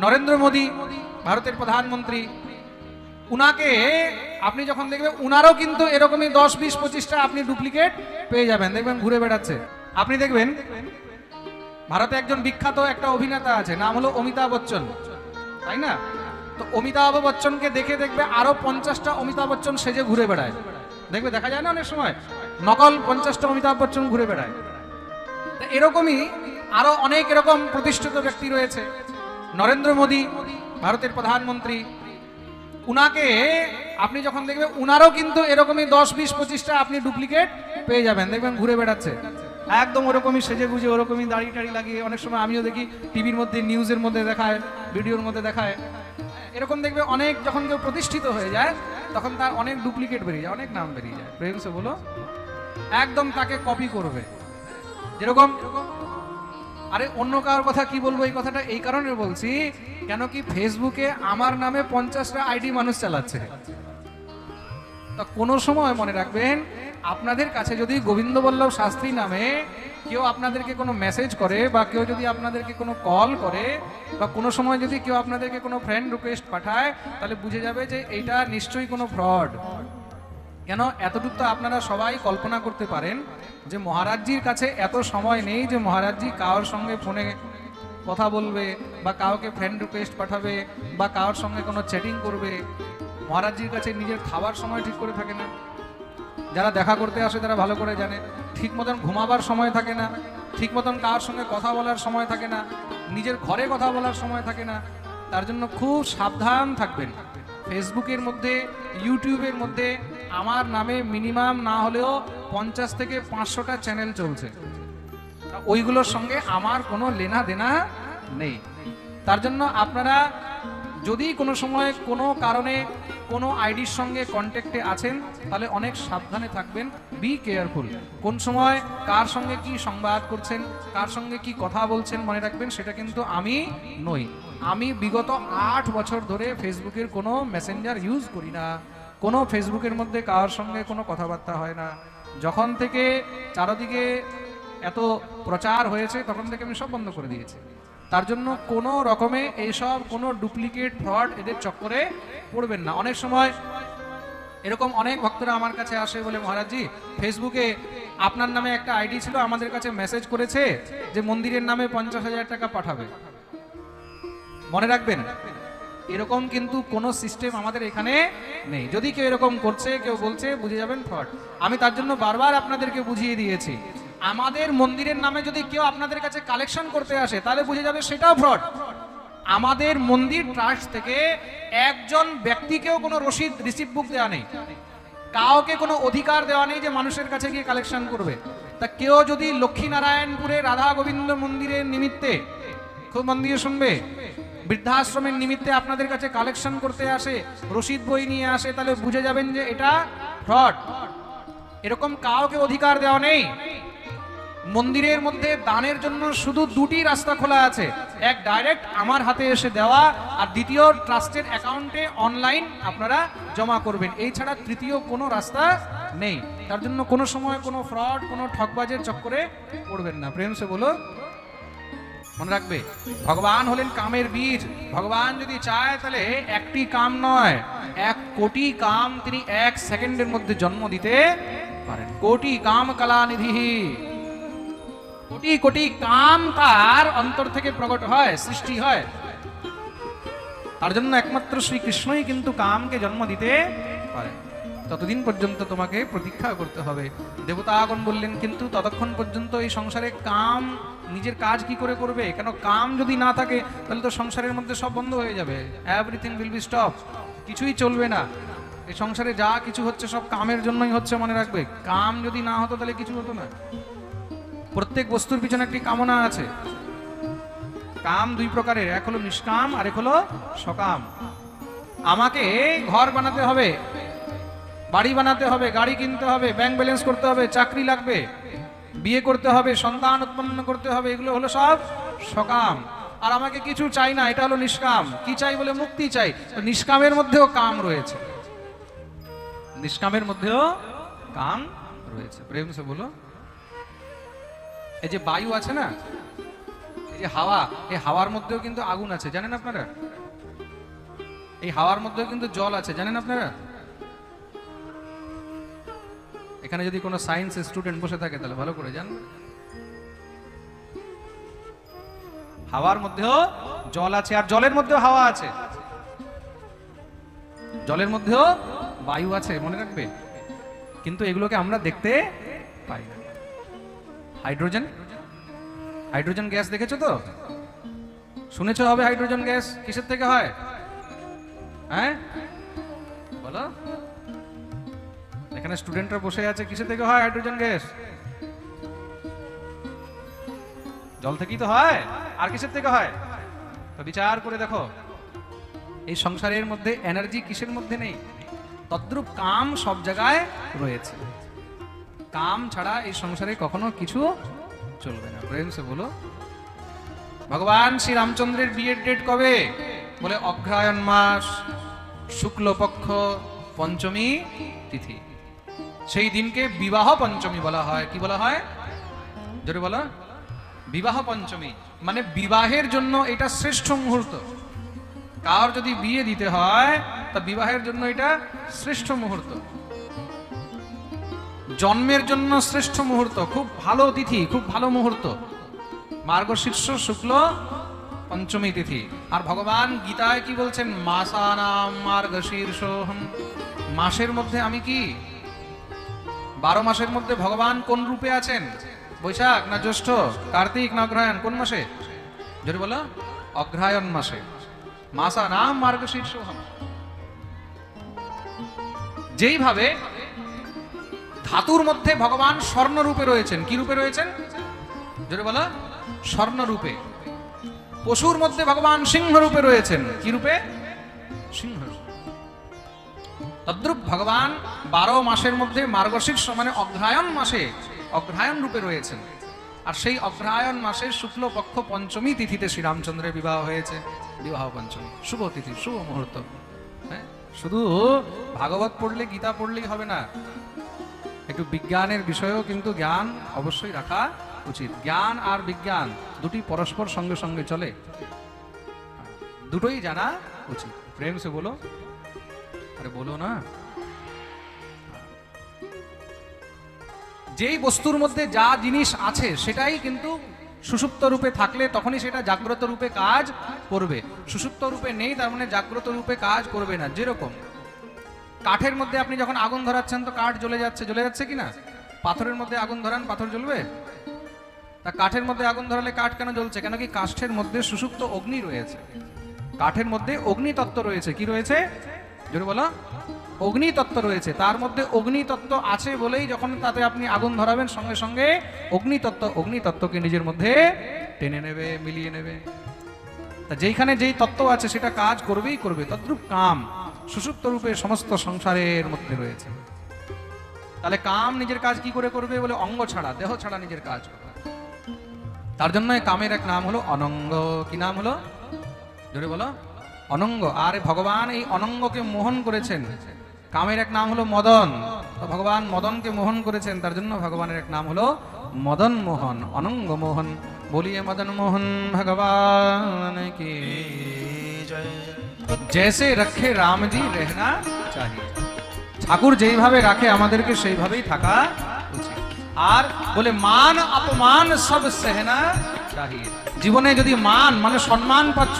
নরেন্দ্র মোদী, ভারতের প্রধানমন্ত্রী, উনাকে আপনি যখন দেখবেন, উনারও কিন্তু এরকমই দশ, বিশ, পঁচিশটা আপনি ডুপ্লিকেট পেয়ে যাবেন, দেখবেন ঘুরে বেড়াচ্ছে। আপনি দেখবেন, ভারতে একজন বিখ্যাত একটা অভিনেতা আছে, নাম হলো অমিতাভ বচ্চন, তাই না? তো অমিতাভ বচ্চনকে দেখে দেখবে আরও পঞ্চাশটা অমিতাভ বচ্চন সেজে ঘুরে বেড়ায়। দেখবে, দেখা যায় না অনেক সময়? নকল পঞ্চাশটা অমিতাভ বচ্চন ঘুরে বেড়ায়। এরকমই আরও অনেক এরকম প্রতিষ্ঠিত ব্যক্তি রয়েছে। নরেন্দ্র মোদী, ভারতের প্রধানমন্ত্রী। উনাকে আপনি যখন দেখবেন, উনারও কিন্তু এরকমই দশ, বিশ, পঁচিশটা আপনি ডুপ্লিকেট পেয়ে যাবেন। দেখবেন ঘুরে বেড়াচ্ছে। একদম ওরকমই সেজে গুজে ওরকমই দাড়ি টাড়ি লাগিয়ে অনেক সময় আমিও দেখি টিভির মধ্যে, নিউজের মধ্যে দেখায়, ভিডিওর মধ্যে দেখায়। এরকম দেখবে অনেক যখন কেউ প্রতিষ্ঠিত হয়ে যায়, তখন তার অনেক ডুপ্লিকেট বেরিয়ে যায়, অনেক নাম বেরিয়ে যায়। প্রেমসে বলো, একদম তাকে কপি করবে। যেরকম আরে অন্য কারোর কথা কি বলব? এই কথাটা এই কারণে বলছি, কেন কি ফেসবুকে আমার নামে পঞ্চাশটা আইডি মানুষ চালাচ্ছে। তা কোনো সময় মনে রাখবেন, আপনাদের কাছে যদি গোবিন্দ বল্লভ শাস্ত্রী নামে কেউ আপনাদেরকে কোনো মেসেজ করে বা কেউ যদি আপনাদেরকে কোনো কল করে বা কোনো সময় যদি কেউ আপনাদেরকে কোনো ফ্রেন্ড রিকোয়েস্ট পাঠায়, তাহলে বুঝে যাবে যে এইটা নিশ্চয়ই কোনো ফ্রড কেন এতটুকু তো আপনারা সবাই কল্পনা করতে পারেন যে মহারাজজির কাছে এত সময় নেই যে মহারাজজি কারোর সঙ্গে ফোনে কথা বলবে বা কাউকে ফ্রেন্ড রিকোয়েস্ট পাঠাবে বা কারোর সঙ্গে কোনো চ্যাটিং করবে। মহারাজজির কাছে নিজের খাবার সময় ঠিক করে থাকে না। যারা দেখা করতে আসে তারা ভালো করে জানে। ঠিক মতন ঘুমাবার সময় থাকে না। ঠিক মতন কার সঙ্গে কথা বলার সময় থাকে না। নিজের ঘরে কথা বলার সময় থাকে না। তার জন্য খুব সাবধান থাকবেন। ফেসবুকের মধ্যে ইউটিউবের মধ্যে আমার নামে মিনিমাম না হলেও পঞ্চাশ থেকে পাঁচশোটা চ্যানেল চলছে। ওইগুলোর সঙ্গে আমার কোনো লেনা দেনা নেই। তার জন্য আপনারা যদি কোনো সময় কোনো কারণে কোনো আইডির সঙ্গে কন্ট্যাক্টে আছেন, তাহলে অনেক সাবধানে থাকবেন। বি কেয়ারফুল কোন সময় কার সঙ্গে কি সংবাদ করছেন, কার সঙ্গে কি কথা বলছেন মনে রাখবেন, সেটা কিন্তু আমি নই। আমি বিগত আট বছর ধরে ফেসবুকের কোনো মেসেঞ্জার ইউজ করি না। কোনো ফেসবুকের মধ্যে কার সঙ্গে কোনো কথাবার্তা হয় না। যখন থেকে চারদিকে এত প্রচার হয়েছে, তখন থেকে আমি সব বন্ধ করে দিয়েছি। তার জন্য কোনো রকমে এইসব কোনো ডুপ্লিকেট ফ্রড এদের চক্করে পড়বেন না। অনেক সময় এরকম অনেক ভক্তরা আমার কাছে আসে বলে, মহারাজজি, ফেসবুকে আপনার নামে একটা আইডি ছিল, আমাদের কাছে মেসেজ করেছে যে মন্দিরের নামে পঞ্চাশ হাজার টাকা পাঠাবে। মনে রাখবেন এরকম কিন্তু কোনো সিস্টেম আমাদের এখানে নেই। যদি কেউ এরকম করছে, কেউ বলছে, বুঝে যাবেন ফ্রড। আমি তার জন্য বারবার আপনাদেরকে বুঝিয়ে দিয়েছি। আমাদের মন্দিরের নামে যদি কেউ আপনাদের কাছে কালেকশন করতে আসে, তাহলে বুঝে যাবে সেটাও ফ্রড। আমাদের মন্দির ট্রাস্ট থেকে একজন ব্যক্তিকেও কোনো রসিদ রিসিভ বুক দেওয়া নেই। কাউকে কোনো অধিকার দেওয়া নেই যে মানুষের কাছে গিয়ে কালেকশন করবে। তা কেউ যদি লক্ষ্মীনারায়ণপুরে রাধা গোবিন্দ মন্দিরের নিমিত্তে খুব মন দিয়ে শুনবে বৃদ্ধাশ্রমের নিমিত্তে আপনাদের কাছে কালেকশন করতে আসে, রসিদ বই নিয়ে আসে, তাহলে বুঝে যাবেন যে এটা ফ্রড এরকম কাউকে অধিকার দেওয়া নেই। মন্দিরের মধ্যে দানের জন্য শুধু দুটি রাস্তা খোলা আছে। এক ডাইরেক্ট আমার হাতে এসে দেওয়া, আর দ্বিতীয় ট্রাস্টের অ্যাকাউন্টে অনলাইন আপনারা জমা করবেন। এই ছাড়া তৃতীয় কোনো রাস্তা নেই। তার জন্য কোনো সময় কোনো ফ্রড কোনো ঠকবাজের চক্করে পড়বেন না। প্রেম সে বলো মনে রাখবে? ভগবান হলেন কামের বীজ ভগবান যদি চায় তাহলে একটি কাম নয়, এক কোটি কাম তিনি এক সেকেন্ডের মধ্যে জন্ম দিতে পারেন। কোটি কাম কলা নিধি কোটি কোটি কাম তার অন্তর থেকে প্রকট হয়, সৃষ্টি হয়। তার জন্য একমাত্র শ্রীকৃষ্ণই কিন্তু কামকে জন্ম দিতে পারে ততদিন পর্যন্ত তোমাকে প্রতীক্ষা করতে হবে। দেবতাগণ বললেন, কিন্তু ততক্ষণ পর্যন্ত এই সংসারে কাম, নিজের কাজ কি করে করবে? কেন কাম যদি না থাকে, তাহলে তো সংসারের মধ্যে সব বন্ধ হয়ে যাবে। এভরিথিং উইল বি স্টপ কিছুই চলবে না। এই সংসারে যা কিছু হচ্ছে, সব কামের জন্যই হচ্ছে মনে রাখবে। কাম যদি না হতো, তাহলে কিছু হতো না। প্রত্যেক বস্তুর পিছনে একটি কামনা আছে। কাম দুই প্রকারের, এক হলো নিষ্কাম আর এক হলো সকাম। আমাকে ঘর বানাতে হবে। বাড়ি বানাতে হবে, গাড়ি কিনতে হবে ব্যাংক ব্যালেন্স করতে হবে, চাকরি লাগবে, বিয়ে করতে হবে, সন্তান উৎপন্ন করতে হবে, এগুলো হলো সব সকাম। আর আমাকে কিছু চাই না, এটা হলো নিষ্কাম। কি চাই বলে মুক্তি চাই? নিষ্কামের মধ্যেও কাম রয়েছে। নিষ্কামের মধ্যেও কাম রয়েছে। প্রেম সে বলো। এই যে বায়ু আছে না, এই যে হাওয়া, এই হাওয়ার মধ্যেও কিন্তু আগুন আছে, জানেন আপনারা? এই হাওয়ার মধ্যেও কিন্তু জল আছে, জানেন আপনারা? এখানে যদি কোনো সায়েন্স স্টুডেন্ট বসে থাকে, তাহলে ভালো করে জান। হাওয়ার মধ্যেও জল আছে, আর জলের মধ্যেও হাওয়া আছে। জলের মধ্যেও বায়ু আছে, মনে রাখবে? কিন্তু এগুলোকে আমরা দেখতে পাই না। হাইড্রোজেন? হাইড্রোজেন গ্যাস দেখেছ তো? শুনেছো হবে হাইড্রোজেন গ্যাস? কিসের থেকে হয়? হ্যাঁ? বলো। এখানে স্টুডেন্টরা বসে আছে, কিসের থেকে হয় হাইড্রোজেন গ্যাস জল থেকেই তো হয়, আর কিসের থেকে হয়? তো বিচার করে দেখো। এই সংসারের মধ্যে এনার্জি কিসের মধ্যে নেই? তদ্রূপ কাম সব জায়গায় রয়েছে। কাম ছাড়া এই সংসারে কখনো কিছু চলবে না। প্রেম বলো। ভগবান শ্রী রামচন্দ্রের বিয়ের ডেট কবে? বলে অগ্রায়ণ মাস, শুক্লপক্ষ পঞ্চমী তিথি। সেই দিনকে বিবাহ পঞ্চমী বলা হয়। কি বলা হয়? জোরে বলো। বিবাহ পঞ্চমী। মানে বিবাহের জন্য এটা শ্রেষ্ঠ মুহূর্ত। কার যদি বিয়ে দিতে হয়, তা বিবাহের জন্য এটা শ্রেষ্ঠ মুহূর্ত। জন্মের জন্য শ্রেষ্ঠ মুহূর্ত। খুব ভালো তিথি, খুব ভালো মুহূর্ত। মার্গশীর্ষ শুক্ল পঞ্চমী তিথি। আর ভগবান গীতায় কি বলছেন? মাসানাম মার্গশীর্ষহম মাসের মধ্যে আমি কি বারো মাসের মধ্যে ভগবান কোন রূপে আছেন? বৈশাখ না জ্যৈষ্ঠ? কার্তিক না অগ্রহায়ণ? কোন মাসে? যদি বলো, অগ্রহায়ণ মাসে। মাসা নাম মার্গশীর্ষহম যেইভাবে ধাতুর মধ্যে ভগবান স্বর্ণরূপে রয়েছেন, কি রূপে রয়েছেন? যদি বলো স্বর্ণ রূপে পশুর মধ্যে ভগবান সিংহ রূপে রয়েছেন, কি রূপে? সিংহ। তদ্রূপ ভগবান বারো মাসের মধ্যে মার্গশীর্ষ মানে অগ্রহায়ণ মাসে অগ্রহায়ণ রূপে রয়েছেন। আর সেই অগ্রহায়ণ মাসে শুক্লপক্ষ পঞ্চমী তিথিতে শ্রীরামচন্দ্রের বিবাহ হয়েছে। বিবাহ পঞ্চমী। শুভ তিথি, শুভ মুহূর্ত। হ্যাঁ? শুধু ভাগবত পড়লে, গীতা পড়লেই হবে না। একটু বিজ্ঞানের বিষয়েও কিন্তু জ্ঞান অবশ্যই রাখা উচিত। জ্ঞান আর বিজ্ঞান দুটি পরস্পর সঙ্গে সঙ্গে চলে। দুটোই জানা উচিত। প্রেম সে বলো আরে বলো না। যেই বস্তুর মধ্যে যা জিনিস আছে, সেটাই কিন্তু সুষুপ্ত রূপে থাকলে তখনই সেটা জাগ্রত রূপে কাজ করবে। সুষুপ্ত রূপে নেই, তার মানে জাগ্রত রূপে কাজ করবে না। যেরকম কাঠের মধ্যে আপনি যখন আগুন ধরাচ্ছেন, তো কাঠ জ্বলে যাচ্ছে। জ্বলে যাচ্ছে কি না? পাথরের মধ্যে আগুন ধরান, পাথর জ্বলবে? তা কাঠের মধ্যে আগুন ধরালে কাঠ কেন জ্বলছে? কেন কি কাষ্ঠের মধ্যে সুষুপ্ত অগ্নি রয়েছে? কাঠের মধ্যে অগ্নি তত্ত্ব রয়েছে। কি রয়েছে? জোরে বলো। অগ্নি তত্ত্ব রয়েছে। তার মধ্যে অগ্নি তত্ত্ব আছে বলেই যখন তাতে আপনি আগুন ধরাবেন, সঙ্গে সঙ্গে অগ্নি তত্ত্ব অগ্নি তত্ত্বকে নিজের মধ্যে টেনে নেবে, মিলিয়ে নেবে। তা যেইখানে যেই তত্ত্ব আছে, সেটা কাজ করবেই করবে। তদ্রূপ কাম সুষুপ্ত রূপে সমস্ত সংসারের মধ্যে রয়েছে। তাহলে কাম নিজের কাজ কি করে করবে বলে? অঙ্গ ছাড়া, দেহ ছাড়া নিজের কাজ করবে। তার জন্য কামের এক নাম হলো অনঙ্গ। কি নাম হলো? জোরে বলো। অনঙ্গ। আর ভগবান, এই অনঙ্গকে মোহন করেছেন। কামের এক নাম হলো মদন। তো ভগবান মদনকে মোহন করেছেন, তার জন্য ভগবানের এক নাম হলো মদন মোহন, অনঙ্গ মোহন। বলিয়ে মদন মোহন, ভগবান কি জেসে রক্ষে রামজি রেহনা চাই ঠাকুর যেইভাবে রাখে, আমাদেরকে সেইভাবেই থাকা উচিত। আর বলে, মান অপমান সব সেহনা চাই জীবনে যদি মান মানে সম্মান পাচ্ছ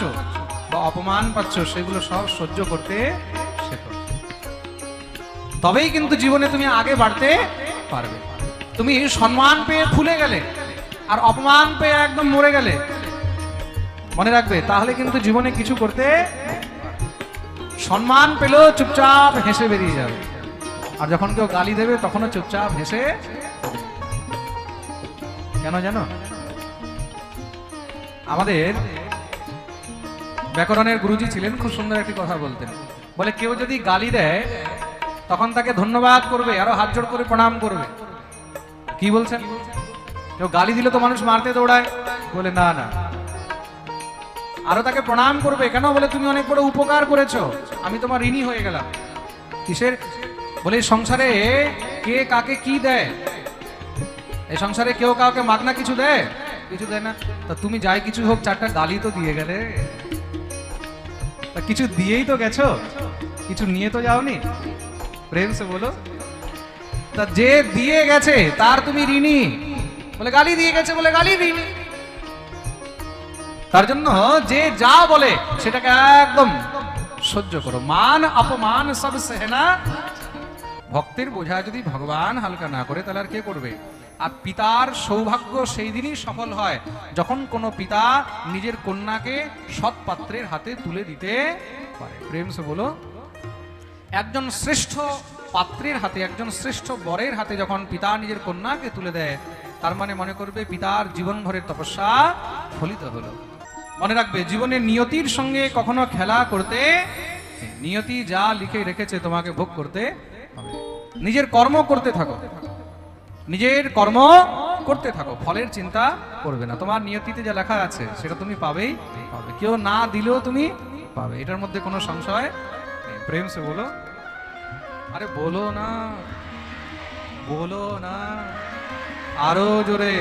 বা অপমান পাচ্ছ, সেগুলো সব সহ্য করতে শেখো। তবেই কিন্তু জীবনে তুমি আগে বাড়তে পারবে। তুমি সম্মান পেয়ে ফুলে গেলে আর অপমান পেয়ে একদম মরে গেলে, মনে রাখবে, তাহলে কিন্তু জীবনে কিছু করতে সম্মান পেলেও চুপচাপ হেসে বেরিয়ে যাবে। আর যখন কেউ গালি দেবে, তখনও চুপচাপ হেসে কেন জানো? আমাদের ব্যাকরণের গুরুজি ছিলেন, খুব সুন্দর একটি কথা বলতেন। বলে, কেউ যদি গালি দেয়, তখন তাকে ধন্যবাদ করবে, আরও হাত জোড় করে প্রণাম করবে। কি বলছেন? কেউ গালি দিলে তো মানুষ মারতে দৌড়ায়। বলে, না না। আরও তাকে প্রণাম করবে। কেন? বলে, তুমি অনেক বড় উপকার করেছ। আমি তোমার ঋণী হয়ে গেলাম। কিসের? বলে, এই সংসারে কে কাকে কি দেয়? এই সংসারে কেউ কাউকে মাগনা কিছু দেয়? কিছু দেয় না। তা তুমি যাই কিছু হোক, চারটা গালি তো দিয়ে গেলে। তা কিছু দিয়েই তো গেছো? কিছু নিয়ে তো যাওনি? প্রেম সে বলো। তা যে দিয়ে গেছে, তার তুমি ঋণী। বলে গালি দিয়ে গেছে, বলে গালি ঋণী তার জন্য যে যা বলে, সেটাকে একদম সহ্য করো। মান, অপমান, সব সেহনা। ভক্তের বোঝা যদি ভগবান হালকা না করে, তাহলে আর কে করবে? আর পিতার সৌভাগ্য সেই দিনই সফল হয়, যখন কোনো পিতা নিজের কন্যাকে সৎ পাত্রের হাতে তুলে দিতে পারে। প্রেম সে বলো, একজন শ্রেষ্ঠ পাত্রের হাতে, একজন শ্রেষ্ঠ বরের হাতে যখন পিতা নিজের কন্যাকে তুলে দেয়, তার মানে মনে করবে পিতার জীবনভরের তপস্যা ফলিত হলো। মনে রাখবে জীবনের নিয়তির সঙ্গে কখনো খেলা করতে নিয়তি যা লিখে রেখেছে তোমাকে ভোগ করতে হবে। নিজের কর্ম করতে থাকো। নিজের কর্ম করতে থাকো, ফলের চিন্তা করবে না। তোমার নিয়তিতে যা লেখা আছে, সেটা তুমি পাবেই পাবে। কেউ না দিলেও তুমি পাবে। এটার মধ্যে কোনো সংশয় প্রেম সে বলো, আরে বলো না বলো না। আরও জোরে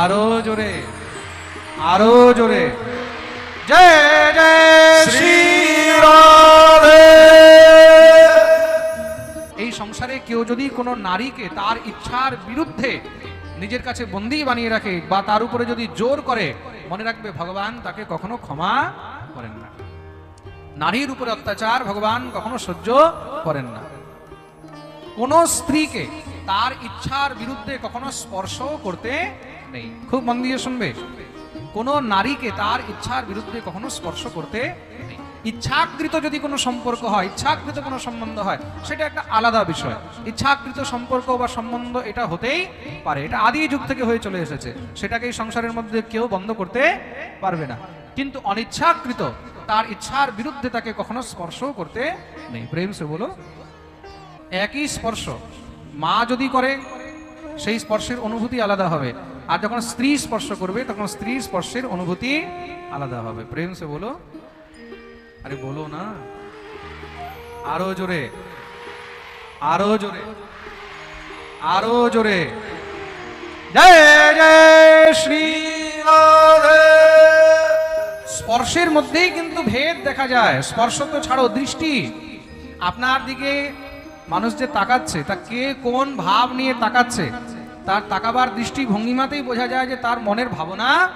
আরও জোরে আরও জোরে। জয় জয় শ্রী এই সংসারে কেউ যদি কোনো নারীকে তার ইচ্ছার বিরুদ্ধে নিজের কাছে বন্দি বানিয়ে রাখে বা তার উপরে যদি জোর করে মনে রাখবে, ভগবান তাকে কখনো ক্ষমা করেন না। নারীর উপরে অত্যাচার ভগবান কখনো সহ্য করেন না। কোন স্ত্রীকে তার ইচ্ছার বিরুদ্ধে কখনো স্পর্শ করতে নেই। খুব মন দিয়ে শুনবে। কোন নারীকে তার ইচ্ছার বিরুদ্ধে কখনো স্পর্শ করতে নেই। ইচ্ছাকৃত যদি কোনো সম্পর্ক হয়, ইচ্ছাকৃত কোনো সম্বন্ধ হয়, সেটা একটা আলাদা বিষয়। ইচ্ছাকৃত সম্পর্ক বা সম্বন্ধ এটা হতেই পারে। এটা আদি যুগ থেকে হয়ে চলে এসেছে। সেটাকে এই সংসারের মধ্যে কেউ বন্ধ করতে পারবে না। কিন্তু অনিচ্ছাকৃত তার ইচ্ছার বিরুদ্ধে তাকে কখনো স্পর্শ করতে নেই। প্রেম সে বলো, একই স্পর্শ। মা যদি করে, সেই স্পর্শের অনুভূতি আলাদা হবে। আর যখন স্ত্রী স্পর্শ করবে, তখন স্ত্রীর স্পর্শের অনুভূতি আলাদা হবে। প্রেম সে বলো আরে বলো না। আরও জোরে। আরও জোরে। আরও জোরে। জয় জয় শ্রী স্পর্শের মধ্যেই কিন্তু ভেদ দেখা যায়। স্পর্শ তো ছাড়ো, দৃষ্টি। আপনার দিকে মানুষ যে তাকাচ্ছে, তা কে কোন ভাব নিয়ে তাকাচ্ছে? তার তাকাবার দৃষ্টি ভঙ্গিমাতেই বোঝা যায় যে তার মনের ভাবনা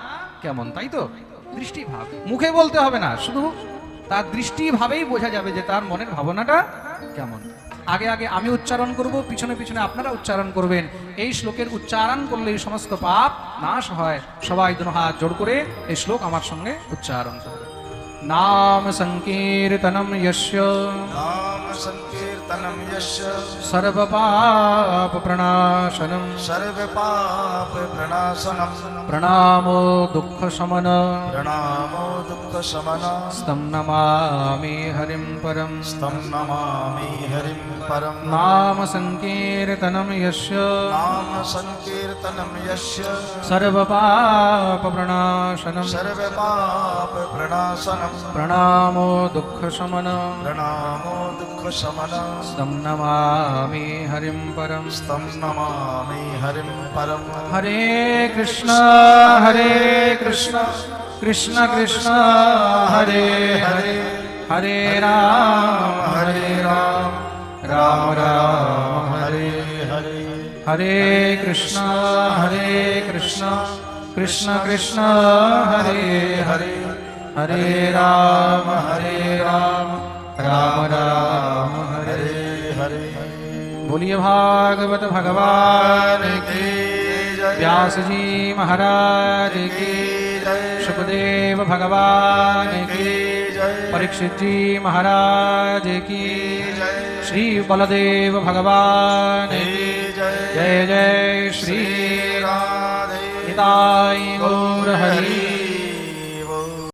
কেমন, তাই তো? দৃষ্টি ভাব মুখে বলতে হবে না, শুধু তার দৃষ্টি ভাবেই বোঝা যাবে যে তার মনের ভাবনাটা কেমন। আগে আগে আমি উচ্চারণ করব, পিছনে পিছনে আপনারা উচ্চারণ করবেন। এই শ্লোকের উচ্চারণ করলে এই সমস্ত পাপ নাশ হয়। সবাই দুনো হাত জোর করে এই শ্লোক আমার সঙ্গে উচ্চারণ করবে। নাম সংকীর্তনম તનમ યશ સર્વ પાપ પ્રણાશનમ સર્વ પાપ પ્રણાશનમ પ્રણામો દુઃખ શમન પ્રણામો દુઃખ શમન સ્તમ નમામિ હરિમ પરમ સ્તમ નમામિ હરિમ પરમ નામ સંકીર્તનમ યશ નામ સંકીર્તનમ યશ સર્વ પાપ પ્રણાશનમ સર્વ પાપ પ્રણાશનમ પ્રણામો દુઃખ શમન પ્રણામો દુઃખ શમન स्तं नमामि हरिं परं। स्तं नमामि हरिं परं। हरे कृष्ण हरे कृष्ण कृष्ण कृष्ण हरे हरे। हरे राम हरे राम राम राम हरे हरे। हरे कृष्ण हरे कृष्ण कृष्ण कृष्ण हरे हरे। हरे राम हरे राम राम राम। बोलिए, भागवत भगवान की व्यास जी महाराज की सुखदेव भगवान की परीक्षित जी महाराज की श्री बलदेव भगवान की जय। जय श्री राधे। गौर हरी।